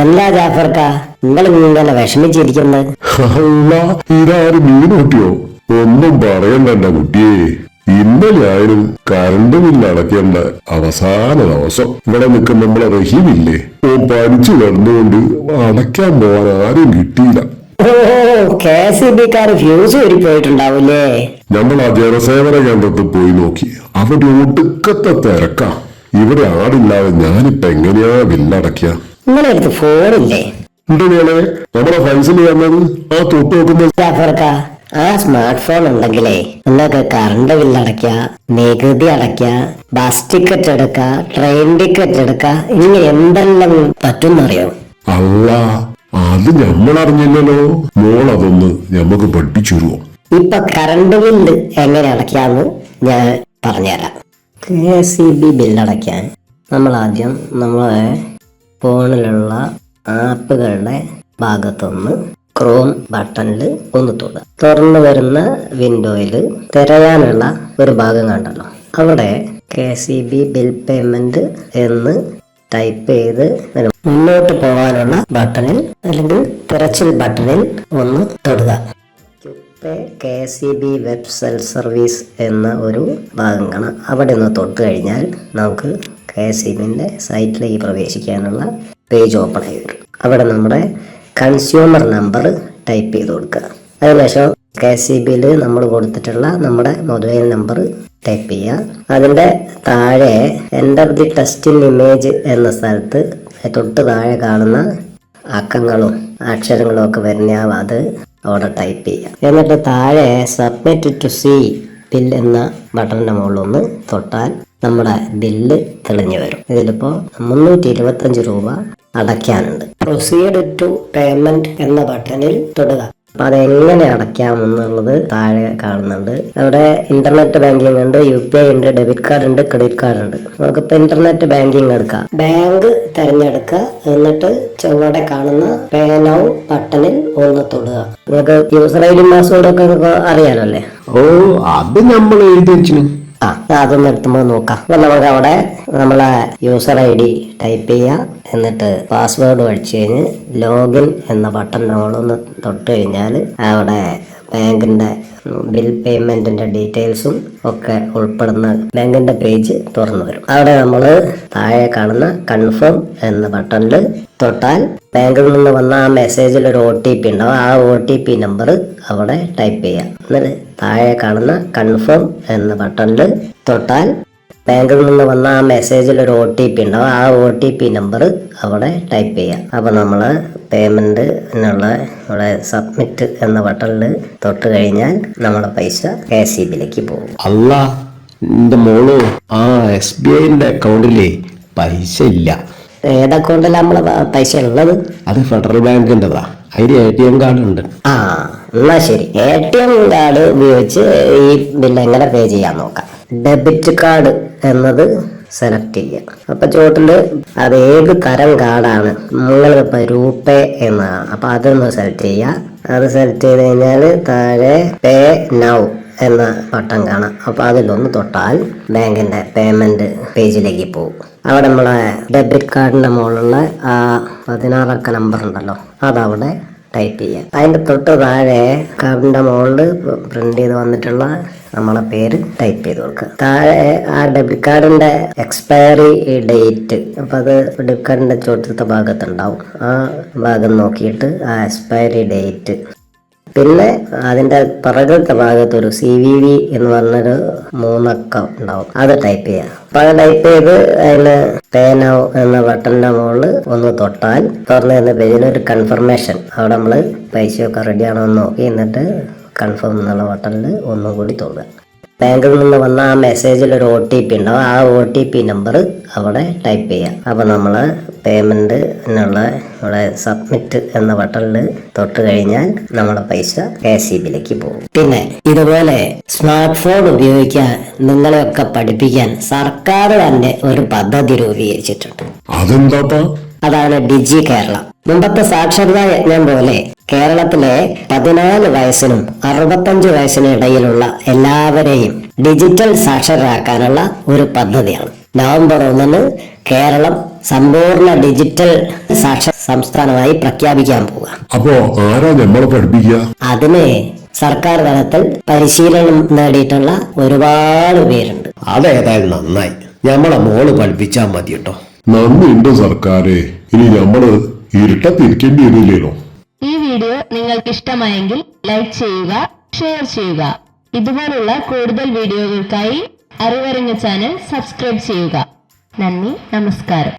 എന്താ ജാഫർക്ക? നിങ്ങൾ നിങ്ങളെ വിഷമിച്ചിരിക്കുന്നത്? അല്ല ഇതാരും മീൻ കിട്ടിയോ? ഒന്നും പറയണ്ട എന്റെ കുട്ടിയെ. ഇന്നലെ ആയാലും കറണ്ട് ബില്ല് അടയ്ക്കേണ്ട അവസാന ദിവസം. ഇവിടെ നിൽക്കുന്ന നമ്മളെ റഹീമില്ലേ ഓ പനിച്ചു കിടന്നുകൊണ്ട് അടയ്ക്കാൻ പോവാൻ ആരും കിട്ടിയില്ല. നമ്മൾ ആ ജനസേവന കേന്ദ്രത്തിൽ പോയി നോക്കി. അവിടെ ഒടുക്കത്തെ തിരക്കാ. ഇവിടെ ആടില്ലാതെ ഞാനിപ്പോ എങ്ങനെയാ ബില്ലടയ്ക്ക നിങ്ങളെ അടുത്ത് ഫോണില്ലേ? ഉണ്ട് മോളെ? നമ്മുടെ ഫൈസൽ വന്നത് ആ തൊട്ട് നോക്കുന്ന ജാഫർക്ക ആ സ്മാർട്ട് ഫോൺ ഉണ്ടെങ്കിലേ നിങ്ങൾക്ക് കറണ്ട് ബില്ല് അടയ്ക്ക നികുതി അടയ്ക്ക ബസ് ടിക്കറ്റ് എടുക്ക ട്രെയിൻ ടിക്കറ്റ് എടുക്ക ഇങ്ങനെ എന്തെല്ലാം പറ്റുന്നറിയോ? അല്ല അത് ഞമ്മളറിഞ്ഞില്ലല്ലോ. മോൾ അതൊന്ന് നമുക്ക് പഠിച്ചുരുവോ ഇപ്പൊ കറണ്ട് ബില്ല് എങ്ങനെ അടയ്ക്കാന്ന് ഞാൻ പറഞ്ഞുതരാം. K S C B bill അടയ്ക്കാൻ നമ്മൾ ആദ്യം നമ്മളെ ഫോണിലുള്ള ആപ്പുകളുടെ ഭാഗത്തൊന്ന് ക്രോം ബട്ടണിൽ ഒന്ന് തൊടുക. തുറന്നു വരുന്ന വിൻഡോയിൽ തിരയാനുള്ള ഒരു ഭാഗം കണ്ടല്ലോ. അവിടെ K C B bill payment എന്ന് ടൈപ്പ് ചെയ്ത് മുന്നോട്ട് പോകാനുള്ള ബട്ടണിൽ അല്ലെങ്കിൽ തിരച്ചിൽ ബട്ടണിൽ ഒന്ന് തൊടുക. K C B web self service എന്ന ഒരു ഭാഗം കാണാം. അവിടെ ഒന്ന് തൊട്ട് കഴിഞ്ഞാൽ നമുക്ക് കെ സി സൈറ്റിലേക്ക് പ്രവേശിക്കാനുള്ള പേജ് ഓപ്പൺ ആയി വരും. അവിടെ നമ്മുടെ കൺസ്യൂമർ നമ്പർ ടൈപ്പ് ചെയ്ത് കൊടുക്കുക. അതിനുശേഷം കെ സി ബിയിൽ നമ്മൾ കൊടുത്തിട്ടുള്ള നമ്മുടെ മൊബൈൽ നമ്പർ ടൈപ്പ് ചെയ്യുക. അതിന്റെ താഴെ എന്റർ ദി ടെസ്റ്റിൻ ഇമേജ് എന്ന സ്ഥലത്ത് തൊട്ട് താഴെ കാണുന്ന അക്കങ്ങളും അക്ഷരങ്ങളും ഒക്കെ വരുന്നയാവും അത് അവിടെ ടൈപ്പ് ചെയ്യുക. എന്നിട്ട് താഴെ സബ്മിറ്റ് ടു സി ബിൽ എന്ന ബട്ടണിന്റെ മുകളിൽ ഒന്ന് തൊട്ടാൽ നമ്മുടെ ബില്ല് തെളിഞ്ഞു വരും. ഇതിലിപ്പോൾ മുന്നൂറ്റി ഇരുപത്തഞ്ച് രൂപ അടയ്ക്കാനുണ്ട്. പ്രൊസീഡ് ടു പേയ്മെന്റ് എന്ന ബട്ടണിൽ തൊടുക. അപ്പൊ അതെങ്ങനെ അടയ്ക്കാമെന്നുള്ളത് താഴെ കാണുന്നുണ്ട്. അവിടെ ഇന്റർനെറ്റ് ബാങ്കിങ് ഉണ്ട് യു പി ഐ ഉണ്ട് ഡെബിറ്റ് കാർഡ് ഉണ്ട് ക്രെഡിറ്റ് കാർഡ് ഉണ്ട്. നമുക്കിപ്പോ ഇന്റർനെറ്റ് ബാങ്കിങ് എടുക്കാം. ബാങ്ക് തിരഞ്ഞെടുക്കുക. എന്നിട്ട് ചുവടെ കാണുന്ന പേ നൗ ബട്ടണിൽ ഒന്ന് തൊടുക. നിങ്ങൾക്ക് യൂസർ ഐ ഡി പാസ്വേഡ് ഒക്കെ അറിയാലോ അല്ലേ? ഓ അത് നമ്മൾ എഴുതി വെച്ചു ആ അതൊന്ന് എടുത്തുമ്പോൾ നോക്കാം. അപ്പൊ നമുക്ക് അവിടെ നമ്മളെ യൂസർ ഐ ഡി ടൈപ്പ് ചെയ്യുക എന്നിട്ട് പാസ്വേഡ് അടിച്ചു കഴിഞ്ഞ് ലോഗിൻ എന്ന ബട്ടൺ നമ്മളൊന്ന് തൊട്ട് കഴിഞ്ഞാൽ അവിടെ ബാങ്കിന്റെ ബിൽ പേയ്മെന്റിന്റെ ഡീറ്റെയിൽസും ഒക്കെ ഉൾപ്പെടുന്ന ബാങ്കിന്റെ പേജ് തുറന്നു വരും. അവിടെ നമ്മൾ താഴെ കാണുന്ന കൺഫേം എന്ന ബട്ടണിൽ തൊട്ടാൽ ബാങ്കിൽ നിന്ന് വന്ന ആ മെസ്സേജിൽ ഒരു ഒ ടി പി ഉണ്ടാവും ആ ഒ ടി പി നമ്പർ അവിടെ ടൈപ്പ് ചെയ്യാം. എന്നിട്ട് താഴെ കാണുന്ന കൺഫേം എന്ന ബട്ടണിൽ തൊട്ടാൽ ബാങ്കിൽ നിന്ന് വന്ന ആ മെസ്സേജിൽ ഒരു ഒ ടി പി ഉണ്ടാവും ആ ഒ ടി പി നമ്പർ അവിടെ ടൈപ്പ് ചെയ്യാം. അപ്പോൾ നമ്മൾ പേയ്മെന്റിനുള്ള നമ്മുടെ സബ്മിറ്റ് എന്ന ബട്ടണിൽ തൊട്ട് കഴിഞ്ഞാൽ നമ്മളെ പൈസ കെ സി ബിയിലേക്ക് പോകും. അല്ല എന്റെ മോൾ ആ എസ് ബി ഐന്റെ അക്കൗണ്ടിലേ പൈസ ഇല്ല. ഏത് അക്കൗണ്ടിലാണ് നമ്മളെ പൈസ ഉള്ളത്? അത് ഫെഡറൽ ബാങ്കിന്റെതാ അതിൽ എ ടി എം കാർഡ് ഉണ്ട്. ആ. എന്നാ ശരി. എ ടി എം കാർഡ് ഉപയോഗിച്ച് ഈ ബില്ല് എങ്ങനെ പേ ചെയ്യാൻ നോക്കാം? ഡെബിറ്റ് കാർഡ് എന്നത് സെലക്ട് ചെയ്യുക. അപ്പൊ ചോട്ടിൽ അത് ഏത് തരം കാർഡാണ് നിങ്ങളിപ്പോ രൂപേ എന്നാണ്. അപ്പൊ അതൊന്ന് സെലക്ട് ചെയ്യുക. അത് സെലക്ട് ചെയ്ത് കഴിഞ്ഞാൽ താഴെ പേ നൗ എന്ന ബട്ടൺ കാണാം. അപ്പൊ അതിലൊന്ന് തൊട്ടാൽ ബാങ്കിന്റെ പേയ്മെന്റ് പേജിലേക്ക് പോകും. അവിടെ നമ്മളെ ഡെബിറ്റ് കാർഡിന്റെ മുകളിലുള്ള ആ പതിനാറക്ക നമ്പർ ഉണ്ടല്ലോ. അതവിടെ ടൈപ്പ് ചെയ്യാം അതിന്റെ തൊട്ട് താഴെ കാർഡിന്റെ മുകളിൽ പ്രിന്റ് ചെയ്ത് വന്നിട്ടുള്ള നമ്മളെ പേര് ടൈപ്പ് ചെയ്ത് കൊടുക്കുക. താഴെ ആ ഡെബിറ്റ് കാർഡിന്റെ എക്സ്പയറി ഡേറ്റ്. അപ്പോൾ അത് ഡെബിറ്റ് കാർഡിന്റെ ചോട്ടത്തെ ഭാഗത്തുണ്ടാവും. ആ ഭാഗം നോക്കിയിട്ട് ആ എക്സ്പയറി ഡേറ്റ്. പിന്നെ അതിന്റെ പിറകത്തെ ഭാഗത്ത് ഒരു സി വി വി എന്ന് പറഞ്ഞൊരു മൂന്നക്കം ഉണ്ടാവും. അത് ടൈപ്പ് ചെയ്യാം. അപ്പൊ അത് ടൈപ്പ് ചെയ്ത് അതിന് പേനോ എന്ന ബട്ടണിന്റെ മുകളിൽ ഒന്ന് തൊട്ടാൽ തുറന്നു തന്നെ പേജിന് ഒരു കൺഫർമേഷൻ അവിടെ നമ്മൾ പൈസയൊക്കെ റെഡി ആണോ എന്ന് നോക്കി എന്നിട്ട് കൺഫേം എന്നുള്ള ബട്ടണിൽ ഒന്നും കൂടി തോന്നുക ബാങ്കിൽ നിന്ന് വന്ന ആ മെസ്സേജിൽ ഒരു ഒ ടി പി ഉണ്ടാവും. ആ ഒ ടി പി നമ്പർ അവിടെ ടൈപ്പ് ചെയ്യാം. അപ്പോൾ നമ്മൾ പേയ്മെന്റ് എന്നുള്ള നമ്മുടെ സബ്മിറ്റ് എന്ന ബട്ടണിൽ തൊട്ട് കഴിഞ്ഞാൽ നമ്മുടെ പൈസ കെ സി ബിയിലേക്ക് പോകും. പിന്നെ ഇതുപോലെ സ്മാർട്ട് ഫോൺ ഉപയോഗിക്കാൻ നിങ്ങളെയൊക്കെ പഠിപ്പിക്കാൻ സർക്കാർ തന്നെ ഒരു പദ്ധതി രൂപീകരിച്ചിട്ടുണ്ട്. അതെന്താ അതാണ് ഡിജി കേരള. മുമ്പത്തെ സാക്ഷരതാ യജ്ഞം പോലെ കേരളത്തിലെ പതിനാല് വയസ്സിനും അറുപത്തഞ്ച് വയസ്സിനും ഇടയിലുള്ള എല്ലാവരെയും ഡിജിറ്റൽ സാക്ഷരരാക്കാനുള്ള ഒരു പദ്ധതിയാണ്. നവംബർ ഒന്നിന് കേരളം സമ്പൂർണ ഡിജിറ്റൽ സാക്ഷര സംസ്ഥാനമായി പ്രഖ്യാപിക്കാൻ പോവുക. അപ്പോ ആരാ നമ്മളെ പഠിപ്പിക്കുക? അതിന് സർക്കാർ തലത്തിൽ പരിശീലനം നേടിയിട്ടുള്ള ഒരുപാട് പേരുണ്ട്. അതേതായാലും നന്നായി. ഞമ്മളെ മോൾ പഠിപ്പിച്ചാൽ മതി കേട്ടോ. നന്ദിയുണ്ട് സർക്കാരെ. ഇനി നമ്മൾ ഇരുട്ടത്തിരിക്കേണ്ടി വരില്ലല്ലോ. ഈ വീഡിയോ നിങ്ങൾക്ക് ഇഷ്ടമായെങ്കിൽ ലൈക്ക് ചെയ്യുക ഷെയർ ചെയ്യുക. ഇതുപോലുള്ള കൂടുതൽ വീഡിയോകൾക്കായി അറിവരങ്ങ ചാനൽ സബ്സ്ക്രൈബ് ചെയ്യുക. നന്ദി നമസ്കാരം.